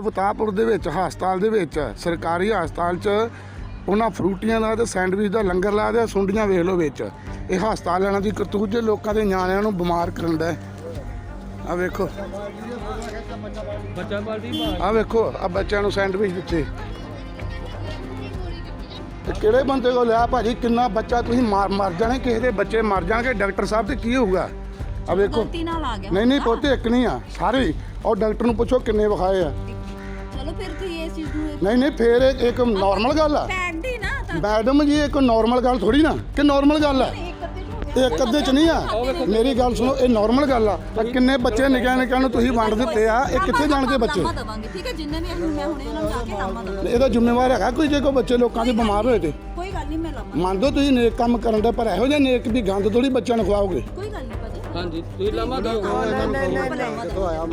ਵਤਾਪੁਰ ਦੇ ਵਿੱਚ ਹਸਪਤਾਲ ਦੇ ਵਿੱਚ ਸਰਕਾਰੀ ਹਸਪਤਾਲ 'ਚ ਉਹਨਾਂ ਫਰੂਟੀਆਂ ਦਾ ਤੇ ਸੈਂਡਵਿਚ ਦਾ ਲੰਗਰ ਲਾ ਦਿਆ ਸੁੰਡੀਆਂ ਵੇਖ ਲਓ ਵਿੱਚ। ਇਹ ਹਸਪਤਾਲ ਵਾਲਿਆਂ ਦੀ ਕਰਤੂਤ ਜੇ ਲੋਕਾਂ ਦੇ ਨਿਆਣਿਆਂ ਨੂੰ ਬਿਮਾਰ ਕਰਨ ਦਾ ਆ ਵੇਖੋ। ਬੱਚਾ ਆ ਵੇਖੋ ਆ ਬੱਚਿਆਂ ਨੂੰ ਸੈਂਡਵਿਚ ਦਿੱਤੇ। ਤੇ ਕਿਹੜੇ ਬੰਦੇ ਕੋ ਲਿਆ ਭਾਜੀ? ਕਿੰਨਾ ਬੱਚਾ ਤੁਸੀਂ ਮਾਰ ਮਰ ਜਾਣੇ ਕਿਸੇ ਦੇ ਬੱਚੇ ਮਰ ਜਾਣਗੇ ਡਾਕਟਰ ਸਾਹਿਬ ਤੇ ਕੀ ਹੋਊਗਾ? ਆ ਵੇਖੋ। ਗਲਤੀ ਨਾਲ ਆ ਗਿਆ। ਨਹੀਂ ਨਹੀਂ ਪੋਤੇ ਇੱਕ ਨਹੀਂ ਆ ਸਾਰੇ। ਔਰ ਡਾਕਟਰ ਨੂੰ ਪੁੱਛੋ ਕਿੰਨੇ ਵਿਖਾਏ ਆ। ਚਲੋ ਫਿਰ ਤੁਸੀਂ ਇਸ ਚੀਜ਼ ਨੂੰ ਨਹੀਂ ਨਹੀਂ ਫੇਰ ਇਹ ਇੱਕ ਨਾਰਮਲ ਗੱਲ ਆ। ਪੈਡ ਦੀ ਨਾ ਤਾਂ। ਮੈਡਮ ਜੀ ਇਹ ਕੋਈ ਨਾਰਮਲ ਗੱਲ ਥੋੜੀ ਨਾ ਕਿ ਨਾਰਮਲ ਗੱਲ ਆ। ਇੱਕ ਅੱਧੇ ਚ ਹੋ ਗਿਆ। ਇਹ ਇੱਕ ਅੱਧੇ ਚ ਨਹੀਂ ਆ। ਮੇਰੀ ਗੱਲ ਸੁਣੋ ਇਹ ਨਾਰਮਲ ਗੱਲ ਆ। ਆਹ ਕਿੰਨੇ ਬੱਚੇ ਨਿੱਕਿਆਂ ਨਿੱਕਿਆਂ ਨੂੰ ਤੁਸੀਂ ਵੰਡ ਦਿੱਤੇ ਆ ਇਹ ਕਿੱਥੇ ਜਾਣਗੇ ਬੱਚੇ? ਦਵਾਂਗੇ ਠੀਕ ਹੈ? ਜਿੰਨੇ ਵੀ ਅਸੀਂ ਮੈਂ ਹੁਣੇ ਉਹਨਾਂ ਨੂੰ ਜਾ ਕੇ ਲਾਮਾ ਦਵਾਂਗੇ। ਇਹਦਾ ਜ਼ਿੰਮੇਵਾਰ ਹੈਗਾ ਕੋਈ ਜੇ ਕੋਈ ਬੱਚੇ ਲੋਕਾਂ ਦੇ ਬਿਮਾਰ ਹੋਏ ਤੇ? ਕੋਈ ਗੱਲ ਨਹੀਂ ਮੈਂ ਲਾਮਾ ਮੰਨਦੇ ਹੋ ਤੁਸੀਂ ਨੇਕ ਕੰਮ ਕਰਨ ਦੇ ਪਰ ਇਹੋ ਜਿਹਾ ਨੇਕ ਵੀ ਗੰਦ ਥੋੜੀ ਬੱਚਿਆਂ ਨੂੰ ਖਵਾਓਗੇ। ਕੋਈ ਗੱਲ ਹਾਂਜੀ ਤੁਸੀਂ ਲਾਮਾ ਦਿਓ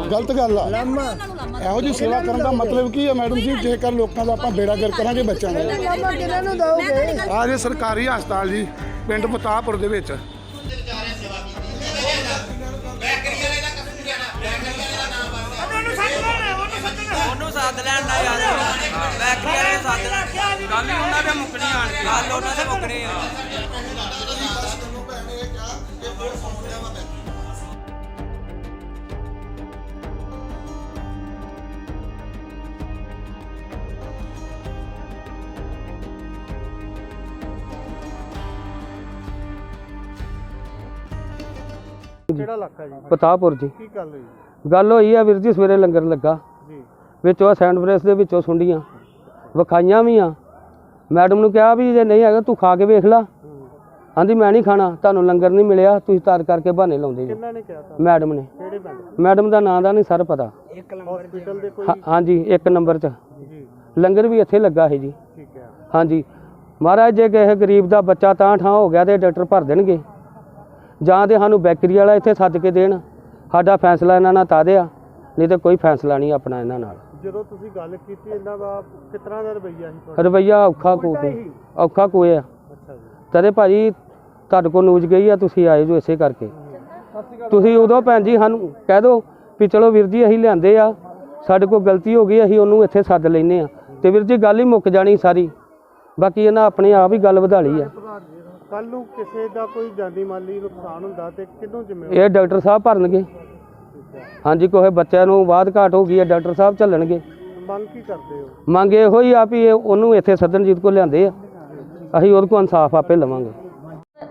ਗਲਤ ਗੱਲ ਆ ਉਹਨਾਂ ਨੂੰ ਲਾਮਾ ਇਹੋ ਜੀ ਸੇਵਾ ਕਰਨ ਦਾ ਮਤਲਬ ਕੀ ਹੈ ਮੈਡਮ ਜੀ ਜੇਕਰ ਲੋਕਾਂ ਦਾ ਆਪਾਂ ਬੇੜਾ ਗਰ ਕਰਾਂਗੇ ਬੱਚਿਆਂ ਦਾ ਲਾਮਾ ਕਿਹਨਾਂ ਨੂੰ ਦੋਗੇ ਆ ਜੇ ਸਰਕਾਰੀ ਹਸਪਤਾਲ ਜੀ ਪਿੰਡ ਫਤਾਹਪੁਰ ਦੇ ਵਿੱਚ ਉਹਨੂੰ ਸੱਦ ਲੈਣ ਦਾ ਯਾਰ ਬੈਕਰੀ ਵਾਲੇ ਨੂੰ ਸੱਦ ਲੈਣ ਕੱਲ ਹੀ ਉਹਨਾਂ ਦੇ ਮੁੱਕਣੀ ਆਣ ਕੇ ਕੱਲ ਉਹਨਾਂ ਦੇ ਮੁੱਕਣੇ ਆ ਕਿਹੜਾ ਇਲਾਕਾ ਜੀ? ਪਤਾਪੁਰ ਜੀ। ਕੀ ਗੱਲ ਹੋਈ? ਗੱਲ ਹੋਈ ਆ ਵੀਰ ਜੀ ਸਵੇਰੇ ਲੰਗਰ ਲੱਗਾ। ਜੀ। ਵਿੱਚੋਂ ਸੈਂਡਵਿਚ ਦੇ ਵਿੱਚੋਂ ਸੁੰਡੀਆਂ। ਵਿਖਾਈਆਂ ਵੀ ਆ। ਮੈਡਮ ਨੂੰ ਕਿਹਾ ਵੀ ਜੇ ਨਹੀਂ ਹੈਗਾ ਤੂੰ ਖਾ ਕੇ ਵੇਖ ਲੈ। ਆਂਦੀ ਮੈਂ ਨਹੀਂ ਖਾਣਾ ਤੁਹਾਨੂੰ ਲੰਗਰ ਨਹੀਂ ਮਿਲਿਆ ਤੁਸੀਂ ਤਾਰ ਕਰਕੇ ਬਹਾਨੇ ਲਾਉਂਦੇ ਜੀ। ਕਿੰਨਾ ਨੇ ਕਿਹਾ ਤਾਂ ਮੈਡਮ ਨੇ। ਕਿਹੜੇ ਪਿੰਡ ਮੈਡਮ ਦਾ ਨਾਂ ਦਾ ਨਹੀਂ ਸਰ ਪਤਾ। ਹਸਪੀਟਲ ਦੇ ਕੋਈ? ਹਾਂ- ਹਾਂਜੀ ਇੱਕ ਨੰਬਰ 'ਚ। ਜੀ। ਲੰਗਰ ਵੀ ਇੱਥੇ ਲੱਗਾ ਹੈ ਜੀ। ਠੀਕ ਹੈ। ਹਾਂਜੀ। ਮਹਾਰਾਜ ਜੇ ਕਿਸੇ ਗਰੀਬ ਦਾ ਬੱਚਾ ਤਾਂ ਠਾਂ ਹੋ ਗਿਆ ਤੇ ਡਾਕਟਰ ਭਰ ਦੇਣਗੇ। ਜਾਂ ਤੇ ਸਾਨੂੰ ਬੈਕਰੀ ਵਾਲਾ ਇੱਥੇ ਸੱਦ ਕੇ ਦੇਣ ਸਾਡਾ ਫੈਸਲਾ ਇਹਨਾਂ ਨਾਲ ਤਾਂ ਦਿਆ ਨਹੀਂ ਤੇ ਕੋਈ ਫੈਸਲਾ ਨਹੀਂ ਆਪਣਾ ਇਹਨਾਂ ਨਾਲ। ਜਦੋਂ ਤੁਸੀਂ ਗੱਲ ਕੀਤੀ ਇਹਨਾਂ ਦਾ ਤਰ੍ਹਾਂ ਦਾ ਰਵਈਆ ਸੀ ਰਵਈਆ ਔਖਾ ਕੋ ਕੇ ਔਖਾ ਕੋਏ ਆ। ਅੱਛਾ ਜੀ। ਤਦੇ ਭਾਜੀ ਤੁਹਾਡੇ ਕੋਲ ਨਿਊਜ਼ ਗਈ ਆ ਤੁਸੀਂ ਆਏ ਜੋ ਇਸੇ ਕਰਕੇ। ਤੁਸੀਂ ਉਦੋਂ ਭੈਣ ਜੀ ਸਾਨੂੰ ਕਹਿ ਦਿਓ ਵੀ ਚਲੋ ਵੀਰ ਜੀ ਅਸੀਂ ਲਿਆਂਦੇ ਆ। ਸਾਡੇ ਕੋਲ ਗਲਤੀ ਹੋ ਗਈ ਅਸੀਂ ਉਹਨੂੰ ਇੱਥੇ ਸੱਦ ਲੈਨੇ ਆ। ਤੇ ਵੀਰ ਜੀ ਗੱਲ ਹੀ ਮੁੱਕ ਜਾਣੀ ਸਾਰੀ। ਬਾਕੀ ਇਹਨਾਂ ਆਪਣੇ ਆਪ ਹੀ ਗੱਲ ਵਧਾ ਲਈ ਆ। ਕੱਲ ਨੂੰ ਕਿਸੇ ਦਾ ਕੋਈ ਜਾਨੀ ਮਾਲੀ ਨੁਕਸਾਨ ਹੁੰਦਾ ਤੇ ਕਿਹਨੂੰ ਜ਼ਿੰਮੇਵਾਰ? ਇਹ ਡਾਕਟਰ ਸਾਹਿਬ ਭਰਨਗੇ। ਹਾਂਜੀ ਕੋਈ ਬੱਚਿਆਂ ਨੂੰ ਬਾਅਦ ਘਾਟ ਹੋ ਗਈ ਹੈ ਡਾਕਟਰ ਸਾਹਿਬ ਚੱਲਣਗੇ ਮੰਗ ਕੀ ਕਰਦੇ ਹੋ? ਮੰਗ ਇਹੋ ਹੀ ਆ ਵੀ ਇਹ ਉਹਨੂੰ ਇੱਥੇ ਸੱਦਣਜੀਤ ਕੋਲ ਲਿਆਂਦੇ ਆ। ਅਸੀਂ ਉਹਦੇ ਕੋਲ ਇਨਸਾਫ ਆਪੇ ਲਵਾਂਗੇ।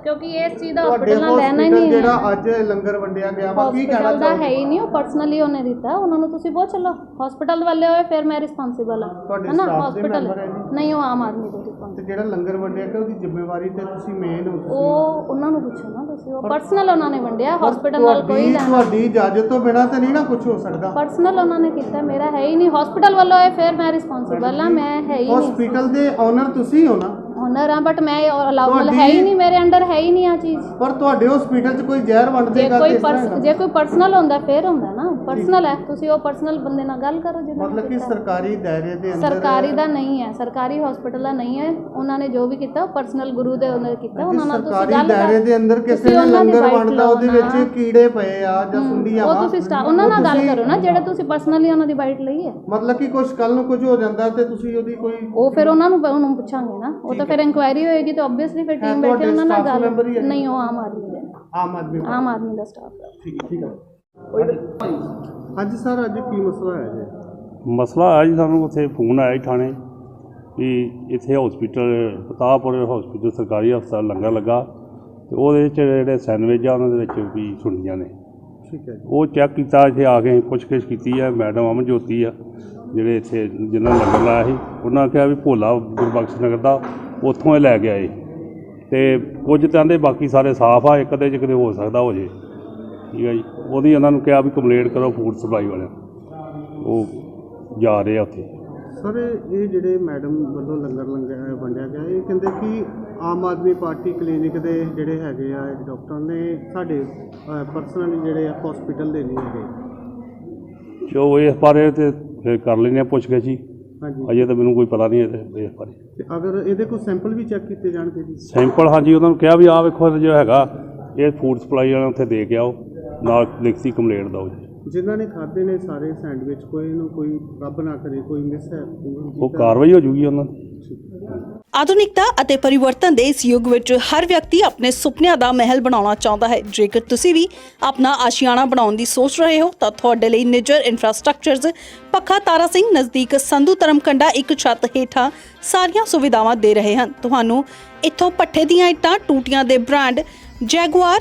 ਕਿਉਂਕਿ ਇਸ ਚੀਜ਼ ਦਾ ਹਸਪੀਟਲ ਨਾਲ ਲੈਣਾ ਹੀ ਨਹੀਂ ਹੈ ਜਿਹੜਾ ਅੱਜ ਲੰਗਰ ਵੰਡਿਆ ਗਿਆ ਵਾ ਕੀ ਕਹਿਣਾ ਹਸਪੀਟਲ ਦਾ ਹੈ ਹੀ ਨਹੀਂ ਉਹ ਪਰਸਨਲੀ ਉਹਨੇ ਦਿੱਤਾ ਉਹਨਾਂ ਨੂੰ ਤੁਸੀਂ ਬਹੁਤ ਚੱਲੋ। ਹਸਪੀਟਲ ਵਾਲੇ ਹੋਏ ਫਿਰ ਮੈਂ ਰਿਸਪਾਂਸਿਬਲ ਹਾਂ। ਤੁਹਾਡੇ ਹੈ ਨਾ staff ਦੇ ਹਸਪੀਟਲ member ਹੈ ਜੀ? ਨਹੀਂ ਉਹ ਆਮ ਆਦਮੀ ਦੇ ਰਿਸਪਾਂਸਿਬਲ ਤੇ ਜਿਹੜਾ ਲੰਗਰ ਵੰਡਿਆ ਗਿਆ ਉਹਦੀ ਜ਼ਿੰਮੇਵਾਰੀ ਤੇ ਤੁਸੀਂ ਮੇਨ ਹੋ ਤੁਸੀਂ। ਉਹ ਉਹਨਾਂ ਨੂੰ ਪੁੱਛੋ ਨਾ ਤੁਸੀਂ। ਉਹ ਪਰਸਨਲ ਉਹਨਾਂ ਨੇ ਵੰਡਿਆ ਹਸਪੀਟਲ ਨਾਲ ਕੋਈ ਤੁਹਾਡੀ ਲੈਣਾ ਤੁਹਾਡੀ ਇਜਾਜ਼ਤ ਤੋਂ ਬਿਨਾਂ ਤਾਂ ਨਹੀਂ ਨਾ ਕੁਝ ਹੋ ਸਕਦਾ। ਪਰਸਨਲ ਉਹਨਾਂ ਨੇ ਕੀਤਾ ਮੇਰਾ ਹੈ ਹੀ ਨਹੀਂ। ਹਸਪੀਟਲ ਵੱਲੋਂ ਹੋਏ ਫਿਰ ਮੈਂ ਰਿਸਪਾਂਸਿਬਲ ਹਾਂ ਮੈਂ ਹੈ ਹੀ ਨਹੀਂ। ਹਸਪੀਟਲ ਦੇ ਓਨਰ ਤੁਸੀਂ ਹੋ ਨਾ। ਓਨਰ ਹਾਂ ਬਟ ਮੈਂ ਅਲਾਉਬਲ ਹੈ ਹੀ ਨਹੀਂ ਮੇਰੇ ਅੰਡਰ ਹੈ ਹੀ ਨਹੀਂ ਆ ਚੀਜ਼। ਪਰ ਤੁਹਾਡੇ ਹਸਪੀਟਲ 'ਚ ਕੋਈ ਜ਼ਹਿਰ ਵੰਡ ਜੇ ਦੇਗਾ ਕੋਈ ਪਰਸ ਜੇ ਕੋਈ ਪਰਸਨਲ ਹੁੰਦਾ ਫਿਰ ਹੁੰਦਾ ਨਾ। ਪਰਸਨਲ ਹੈ ਤੁਸੀਂ ਉਹ ਪਰਸਨਲ ਬੰਦੇ ਨਾਲ ਗੱਲ ਕਰੋ ਜਿਹਨਾਂ ਮਤਲਬ ਕਿ। ਸਰਕਾਰੀ ਦਾਇਰੇ ਦੇ ਅੰਦਰ ਸਰਕਾਰੀ ਦਾ ਨਹੀਂ ਹੈ ਸਰਕਾਰੀ ਹਸਪੀਟਲ ਦਾ ਨਹੀਂ ਹੈ ਉਹਨਾਂ ਨੇ ਜੋ ਵੀ ਕੀਤਾ ਪਰਸਨਲ ਗੁਰੂ ਦੇ ਉਹਨਾਂ ਨੇ ਕੀਤਾ ਉਹਨਾਂ ਨਾਲ ਤੁਸੀਂ ਸਰਕਾਰੀ ਗੱਲ ਦਾਇਰੇ ਕਰ ਦੇ ਅੰਦਰ ਕਿਸੇ ਨੇ ਲੰਗਰ ਵੰਡਦਾ ਉਹਦੇ। ਵਿੱਚ ਕੀੜੇ ਪਏ ਆ ਜਾਂ ਸੁੰਡੀਆਂ ਉਹ ਤੁਸੀਂ ਉਹਨਾਂ ਨਾਲ ਗੱਲ ਕਰੋ ਨਾ ਜਿਹੜੇ ਤੁਸੀਂ ਪਰਸਨਲੀ ਉਹਨਾਂ ਦੀ ਬਾਈਟ ਲਈ ਹੈ ਮਤਲਬ ਕਿ ਕੁਝ ਕੱਲ ਨੂੰ ਕੁਝ ਹੋ ਜਾਂਦਾ ਤੇ ਤੁਸੀਂ ਉਹਦੀ ਕੋਈ ਉਹ ਫਿਰ ਉਹਨਾਂ ਨੂੰ ਉਹਨੂੰ ਪੁੱਛਾਂਗੇ ਨਾ ਉਹ ਤਾਂ ਫਿਰ ਇਨਕੁਆਇਰੀ ਹੋਏਗੀ ਤਾਂ ਆਬਵੀਅਸਲੀ ਫਿਰ ਟੀਮ ਬੈਠੇ ਉਹਨਾਂ ਨਾਲ ਗੱਲ? ਨਹੀਂ ਉਹ ਆਮ ਆਦਮੀ ਦੇ ਨੇ। ਆਮ ਆਦਮੀ ਆਮ ਆਦਮੀ ਦਾ ਸਟਾਫ ਠੀਕ ਠੀਕ ਹੈ ਹਾਂਜੀ। ਸਰ ਅੱਜ ਕੀ ਮਸਲਾ ਹੈ ਜੀ? ਮਸਲਾ ਆਇਆ ਜੀ ਸਾਨੂੰ ਉੱਥੇ ਫੋਨ ਆਇਆ ਜੀ ਥਾਣੇ ਵੀ ਇੱਥੇ ਹਸਪੀਟਲ ਫਤਾਹਪੁਰ ਹਸਪੀਟਲ ਸਰਕਾਰੀ ਹਸਪਤਾਲ ਲੰਗਰ ਲੱਗਾ ਤੇ ਉਹਦੇ ਵਿੱਚ ਜਿਹੜੇ ਸੈਂਡਵਿਚ ਆ ਉਹਨਾਂ ਦੇ ਵਿੱਚ ਵੀ ਸੁਣੀਆਂ ਨੇ। ਠੀਕ ਹੈ ਉਹ ਚੈੱਕ ਕੀਤਾ ਇੱਥੇ ਆ ਕੇ ਪੁੱਛਗਿੱਛ ਕੀਤੀ ਹੈ ਮੈਡਮ ਅਮਨ ਜੋਤੀ ਆ ਜਿਹੜੇ ਇੱਥੇ ਜਿਨ੍ਹਾਂ ਨੇ ਲੰਗਰ ਲਾਇਆ ਸੀ ਉਹਨਾਂ ਕਿਹਾ ਵੀ ਭੋਲਾ ਗੁਰਬਖਸ਼ ਨਗਰ ਦਾ ਉੱਥੋਂ ਇਹ ਲੈ ਕੇ ਆਏ। ਤੇ ਕੁਝ ਤਾਂ ਦੇ ਬਾਕੀ ਸਾਰੇ ਸਾਫ਼ ਆ ਇੱਕ ਦੇ ਚ ਕਿਤੇ ਹੋ ਸਕਦਾ ਹੋ ਜੇ। ਠੀਕ ਹੈ ਜੀ। ਉਹਦੀ ਉਹਨਾਂ ਨੂੰ ਕਿਹਾ ਵੀ ਕੰਪਲੇਂਟ ਕਰੋ ਫੂਡ ਸਪਲਾਈ ਵਾਲਿਆਂ। ਉਹ ਜਾ ਰਹੇ ਆ ਉੱਥੇ। ਸਰ ਇਹ ਜਿਹੜੇ ਮੈਡਮ ਵੱਲੋਂ ਲੰਗਰ ਲੰਗਰ ਵੰਡਿਆ ਗਿਆ ਇਹ ਕਹਿੰਦੇ ਕਿ ਆਮ ਆਦਮੀ ਪਾਰਟੀ ਕਲੀਨਿਕ ਦੇ ਜਿਹੜੇ ਹੈਗੇ ਆ ਡਾਕਟਰ ਨੇ ਸਾਡੇ ਪਰਸਨਲੀ ਜਿਹੜੇ ਆ ਹਸਪੀਟਲ ਦੇ ਨਹੀਂ ਹੈਗੇ। ਜੋ ਇਸ ਬਾਰੇ ਤੇ ਫਿਰ ਕਰ ਲੈਂਦੇ ਆ ਪੁੱਛ ਕੇ ਜੀ ਹਾਂਜੀ। ਅਜੇ ਤਾਂ ਮੈਨੂੰ ਕੋਈ ਪਤਾ ਨਹੀਂ ਇਹਦੇ ਇਸ ਬਾਰੇ। ਤੇ ਅਗਰ ਇਹਦੇ ਕੋਲ ਸੈਂਪਲ ਵੀ ਚੈੱਕ ਕੀਤੇ ਜਾਣਗੇ ਜੀ? ਸੈਂਪਲ ਹਾਂਜੀ ਉਹਨਾਂ ਨੂੰ ਕਿਹਾ ਵੀ ਆਹ ਵੇਖੋ ਜੋ ਹੈਗਾ ਇਹ ਫੂਡ ਸਪਲਾਈ ਵਾਲਿਆਂ ਉੱਥੇ ਦੇ ਕੇ ਆਓ। ਨਾਲ ਲਿਖਤੀ ਕੰਪਲੇਂਟ ਦਿਓ ਜੀ। ਜਿਨ੍ਹਾਂ ਨੇ ਖਾਦੇ ਨੇ ਸਾਰੇ ਸੈਂਡਵਿਚ ਕੋਈ ਨੂੰ ਕੋਈ ਰੱਬ ਨਾ ਕਰੇ ਕੋਈ ਮਿਸ ਹੈ? ਉਹ ਕਾਰਵਾਈ ਹੋ ਜੂਗੀ ਉਹਨਾਂ ਦੀ। ਆਧੁਨਿਕਤਾ ਅਤੇ ਪਰਿਵਰਤਨ ਦੇ ਇਸ ਯੁੱਗ ਵਿੱਚ ਹਰ ਵਿਅਕਤੀ ਆਪਣੇ ਸੁਪਨਿਆਂ ਦਾ ਮਹਿਲ ਬਣਾਉਣਾ ਚਾਹੁੰਦਾ ਹੈ। ਜੇਕਰ ਤੁਸੀਂ ਵੀ ਆਪਣਾ ਆਸ਼ੀਆਣਾ ਬਣਾਉਣ ਦੀ ਸੋਚ ਰਹੇ ਹੋ ਤਾਂ ਤੁਹਾਡੇ ਲਈ ਨਿਜਰ ਇਨਫਰਾਸਟ੍ਰਕਚਰਜ਼ ਪੱਖਾ ਤਾਰਾ ਸਿੰਘ ਨਜ਼ਦੀਕ ਸੰਧੂ ਧਰਮਕੰਡਾ ਇੱਕ ਛੱਤ ਹੇਠਾਂ ਸਾਰੀਆਂ ਸੁਵਿਧਾਵਾਂ ਦੇ ਰਹੇ ਹਨ। ਤੁਹਾਨੂੰ ਇੱਥੋਂ ਪੱਠੇ ਦੀਆਂ ਇੱਟਾਂ ਟੂਟੀਆਂ ਦੇ ਬ੍ਰਾਂਡ ਜੈਗੁਆਰ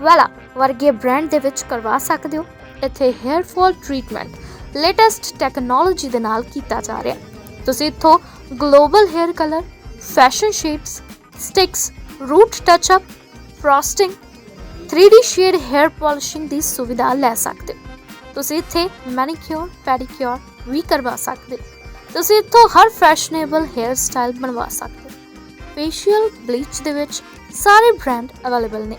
Wella ਵਰਗੇ ਬ੍ਰਾਂਡ ਦੇ ਵਿੱਚ ਕਰਵਾ ਸਕਦੇ ਹੋ। ਇੱਥੇ hair fall treatment latest technology ਦੇ ਨਾਲ ਕੀਤਾ ਜਾ ਰਿਹਾ ਤੁਸੀਂ ਇੱਥੋਂ global hair colour fashion shades sticks root touch up frosting 3D shade hair polishing ਦੀ ਸੁਵਿਧਾ ਲੈ ਸਕਦੇ ਹੋ। ਤੁਸੀਂ ਇੱਥੇ ਮੈਨੀਕਿਉਰ ਪੈਡੀਕਿਉਰ ਵੀ ਕਰਵਾ ਸਕਦੇ ਹੋ। ਤੁਸੀਂ ਇੱਥੋਂ ਹਰ ਫੈਸ਼ਨੇਬਲ ਹੇਅਰ ਸਟਾਈਲ ਬਣਵਾ ਸਕਦੇ ਹੋ। ਫੇਸ਼ੀਅਲ ਬਲੀਚ ਦੇ ਵਿੱਚ ਸਾਰੇ ਬ੍ਰਾਂਡ ਅਵੇਲੇਬਲ ਨੇ।